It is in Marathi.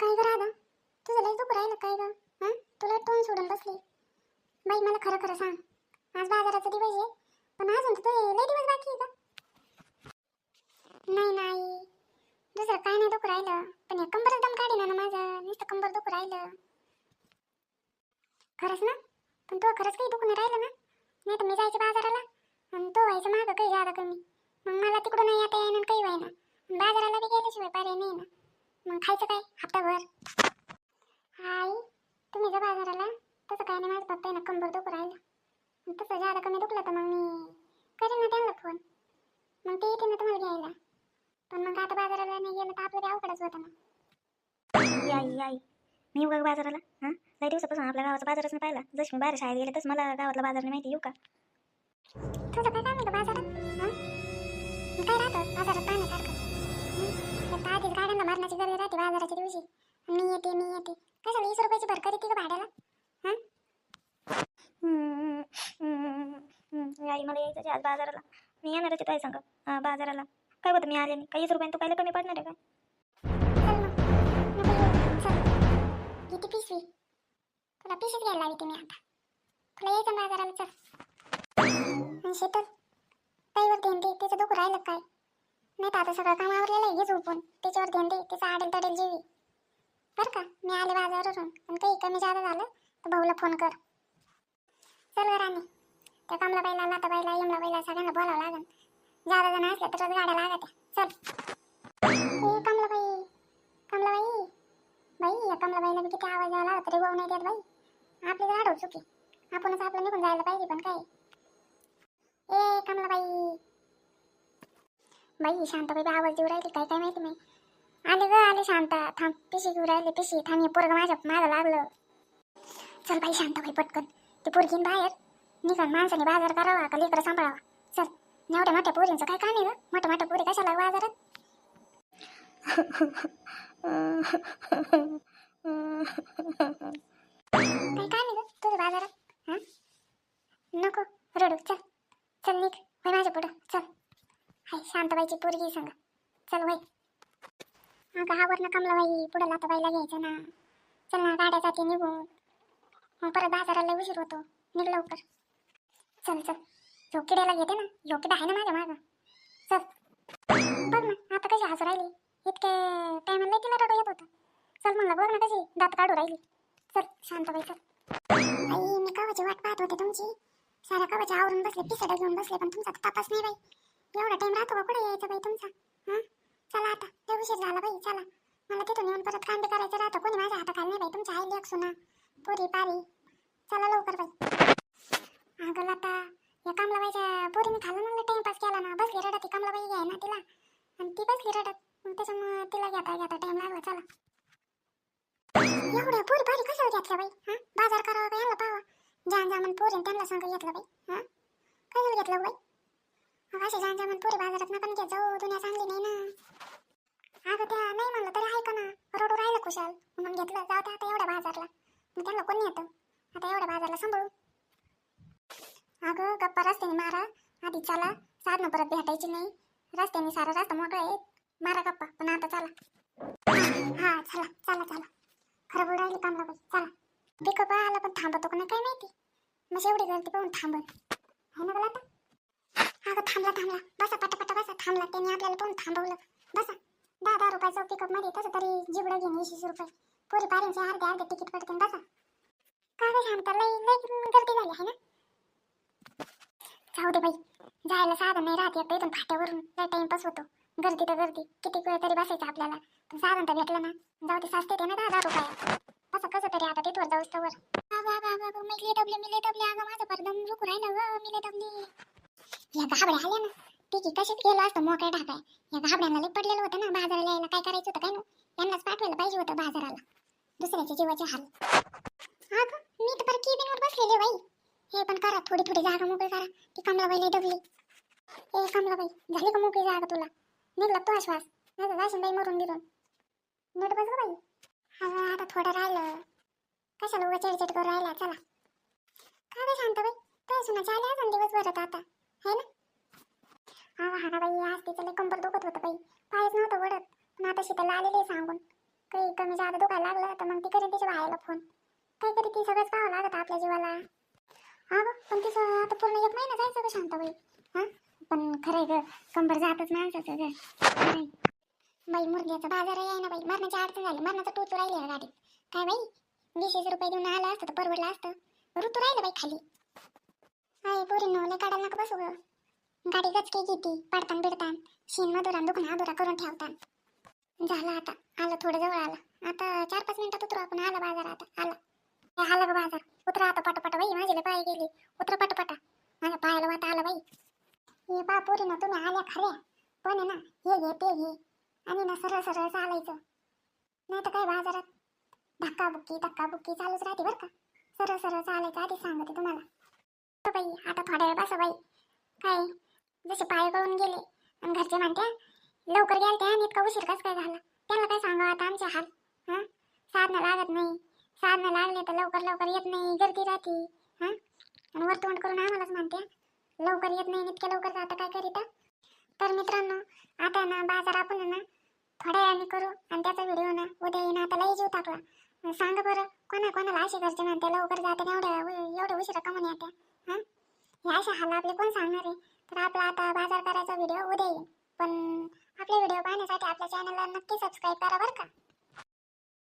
काय ग राधा? तुझं लय दुख राहिलं काय ग? हां? तुला तोंड सोडून बसली. बाई मला खरं खरं सांग. आज बाजाराचा दिवस आहे पण अजून तर तुझे लय दिवस बाकी आहे का नाही नाही. दुसरं काय नाही दुख राहिलं. पण या कंबरच दम काढी ना माझं. नुसतं कंबर दुख राहिलं. खरंच ना? पण तो खरंच काही दुखून राहिलं ना? नाही तर मी जायचं बाजाराला आणि तो व्हायचं मागं काही जादा कमी. मग मला तिकडून नाही आता येणं काही व्हायना. बाजाराला बी गेल्याशिवाय पर्याय नाही ना. मग खायचं काय? हप्ताभर. आई तुम्ही जा बाजाराला. तसं काय नाही माझं फक्त आहे ना कंबर दुखू राहिलं. तसं जादा कमी दुखलं तर मग मी करेन ना त्यांना फोन. मग ते येते ना तुम्हाला घ्यायला. पण मग आता बाजाराला नाही गेलं तर आपलं अवघडच होतं ना. याई याई मी का बाजाराला हां? लई दिवसापासून आपल्या गावाचा बाजारच नाही पाहिला. जशी मी बाहेर शाळेत गेले तसं मला गावातला बाजार नाही माहिती येऊ का? तुझं काय काम आहे का बाजारात? हं? काय राहतं बाजारात? आधीच गाड्यांना मारण्याची गरज राहते बाजाराच्या दिवशी. मी येते मी येते. कशाला वीस रुपयाची भरकर येते का भाड्याला? हं? हम्म, हम्म, हम्म. आई मला यायचं आहे आज बाजाराला. मी येणारच आहे ताई सांग. बाजाराला. काय बघ मी आले नाही. काही रुपयाने तू काय कमी पडणार आहे काय? चल मग. नको येऊ. चल. किती पिशवी. तुला पिशवीच घ्यायला लावते मी आता. तुला यायचं बाजाराला चल. आणि शेतात ताईवर त्याचं दुःख राहिलं काय? नाही तर आता सगळं काम आवरलेलं आहे घे झोपून. त्याच्यावर ध्यान दे तिचा आडेल तडेल जेवी. बरं का? मी आले बाजारावरून. आणि काही कमी जादा झालं तर भाऊला फोन कर. चल ग राणी. त्या कमलाबाईला यमला यमलाबाईला सगळ्यांना बोलावं लागेल. जादा जण असल्या तरच गाड्या लागत चल. हे कमला बाई कमला बाई बाई या कमला बाईला किती आवाज आला रे भाऊ नाही देत बाई. आपली गाडव चुकी. आपणच आपलं निघून जायला पाहिजे पण काय. ए कमला बाई बाई शांताबाई बी आवाज देऊ राहिली काय काय माहिती नाही. आले ग आले शांता. थांब पिशी घेऊ राहिले पिशी. थांब हे पोरग माझ्या माझं लागलं. चल बाई शांताबाई पटकन. ते पोरगीन बाहेर निघण माणसाने बाजार करावा का लेकरं सांभाळावा. चल एवढ्या मोठ्या पोरींचं काय काम आहे ग? मोठ्या मोठ्या पोरी कशाला बाजारात काय काय नाही ग तुझं बाजारात? नको रडू. चल निघ होय माझ्या पुढं चल हाय शांतबाईची पोरगी सांग. चल वय अगं आवर ना कमलाबाई पुढं लाताबाईला घ्यायचं ना. चल ना गाड्या जाते निघून. मग परत बाजाराला उशीर होतो. निघ लवकर. चल चल. झोकिड्याला घेते ना. झोकिडा आहे ना माझ्या मागं. चल. बघ ना आता कशी हसू राहिली. इतके टायमाला तिला रडू येत होता. चल म्हणलं बघ ना कशी दात काढू राहिली. चल शांतबाई चल. आई मी कवाची वाट पाहत होते तुमची. साऱ्या कवाच्या आवरून बसले पिसड्या घेऊन बसले पण तुमचा तपास नाही बाई. एवढा टाइम राहतो का कुठे यायचं बाई तुमचा? हां? चला आता लय उशीर झाला बाई चला. मला तिथून येऊन परत कांदे करायचं राहतं. कोणी माझ्या हाताखाली नाही बाई? तुमच्या आई लेख सुना. पुरी पारी. चला लवकर बाई. अगं लता या कमलाबाईच्या पोरीने खाल्लं ना टाइमपास केला ना. बसली रडत ती कमलाबाई घ्याय ना तिला. आणि ती बसली रडत. मग त्याच्यामुळे तिला घेता घेता टाइम लागला. चला. एवढ्या पोरी पारी कशाला घेतल्या बाई? हा? बाजार करावा का याला पावा जान जामन पोरी त्यांना सांग घेतलं बाई. हा? कशाला घेतलं बाई? मग असे जान जामन पोरी बाजारात नका घेत जाऊ दुनिया चांगली नाही ना. अगं त्या नाही म्हणलं तरी ऐका ना रडू राहिलं कुशाल म्हणून घेतलं जाऊ त्या आता एवढ्या बाजारला. मग त्यांना कोणी येतं आता एवढ्या बाजारला सांभाळू. अगं गप्पा रस्त्याने मारा. आधी चला साधनं परत भेटायची नाही. रस्त्याने सारा रस्ता मोकळा आहे. मारा गप्पा पण आता चला. हा चला चला चला. खरं बोल राहिली कामला बाई चला. पिकअप आला पण थांबतो का नाही काय माहिती. मग एवढी गर्दी पाहून थांबत हो ना आता थांबला थांबला. बसा पटापटा बसा. थांबला. त्यांनी आपल्याला पण थांबवलं. बसा. दहा दहा रुपयाचं पिकअपमध्ये तसं तरी जिबडं घेणे वीस रुपये. पोरी पारींचे अर्धे अर्धे तिकीट पडते बसा. काय काय सांगता लई लई गर्दी झाली आहे ना? जाऊ दे बाई. जायला साधन नाही राहत एकदा इथून फाट्यावरून. लय टाइमपास होतो. गर्दी तर गर्दी. किती वेळ तरी बसायचं आपल्याला. पण साधन तर भेटलं ना. जाऊ दे सासते ते ना दहा दहा रुपये. असं कसं तरी आता तिथवर जाऊस तर वर बाबा बाबा मी ले मी ले अगं माझं परदम रुकू राहिलं ग मी लेटवली या गाबड्या आल्या ना. ठीक कशीच गेलो असतं मोकळ्या ढाकाय या गाबड्यांना लई पडलेलं होतं ना बाजाराला यायला काय करायचं होतं काय ना यांनाच पाठवायला पाहिजे होतं बाजाराला. दुसऱ्याच्या जीवाचे हाल. अगं मी तर बरं केबिनवर बसलेले बाई. हे पण करा थोडी थोडी जागा मोकळी करा. ती कमलाबाई लई डबली ए कमलाबाई झाली का मोकळी जागा तुला? निघला तो आश्वास. नाही तर जाशील बाई मरून बिरून. नीट बस बाई. हा आता थोडं राहिलं. कशाला उगा चिडचिड करू राहिला चला. काय गं शांत बाई तो सुना चाले अजून दिवसभरात आता. है ना? हा हा ना बाई आज तिचं लई कंबर दुखत होतं बाई. पायच नव्हतं वडत. पण आता शीतल आलेले सांगून. काही कमी जादा दुखायला लागलं तर मग ती करेन तिच्या भावाला फोन काय करी ती सगळंच पाहावं लागत आपल्या जीवाला. हा गं पण तिचं आता पूर्ण एक महिना जायचं का शांताबाई हा? पण खरंय ग कंबर जातच माणसाचं ग. खरंय. बाई मुर्ग्याचा बाजार आहे ना बाई. मरणाची अडचण झाली. मरणाचा टोचू राहिली गाडीत. काय बाई? वीस वीस रुपये देऊन आलं असतं तर परवडलं असतं. ऋतू राहिलं बाई खाली. अरे पोरींनो लय काढायला नका बसू ग. गाडी गचके किती पडतान बिडतान. शीन मधुरा दुखणं हादुरा करून ठेवतान. झालं आता आलं थोडं जवळ आलं. आता चार पाच मिनिटात उतरू आपण आला बाजार आता आला. हे आला ग बाजार. उतरा आता पटापटा बाई माझ्या पाय गेले. उतरा पटापटा. माझ्या पायाला वाता आला बाई. हे बा पोरी ना तुम्ही आल्या खऱ्या. पण आहे ना हे घे ते घे. आणि ना सरळ सरळ चालायचं. नाही तर काय बाजारात? धक्का बुक्की धक्का बुक्की चालूच राहते बरं का. सरळ सरळ चालायचं आधी सांगते तुम्हाला. बाई आता थोड्या वेळ बसा बाई. काय जसे पाय गळून गेले आणि घरचे म्हणते लवकर गेल त्या आणि इतका उशीर कस काय झाला? त्याला काय सांगावं आता आमचे हाल? हां? साधनं लागत नाही. साधनं लागले तर लवकर लवकर येत नाही. गर्दी राहते. हां? आणि वर करून आम्हालाच म्हणते लवकर येत नाही इतक्या लवकर जाता काय करीता? तर मित्रांनो आता ना बाजार आपण ना थोड्या वेळाने करू आणि त्याचा व्हिडिओ ना उद्या येईन. आता लई जीव टाकला. सांगा बरं कोणा कोणाला असे घरचे म्हणते लवकर जाते एवढ्या एवढ्या उशिरा कमून येत्या हां? हे अशा हाल आपले कोण सांगणार आहे? तर आपला आता बाजार करायचा व्हिडिओ उद्या येईल. पण आपले व्हिडिओ पाहण्यासाठी आपल्या चॅनलला नक्की सबस्क्राईब करा बरं का.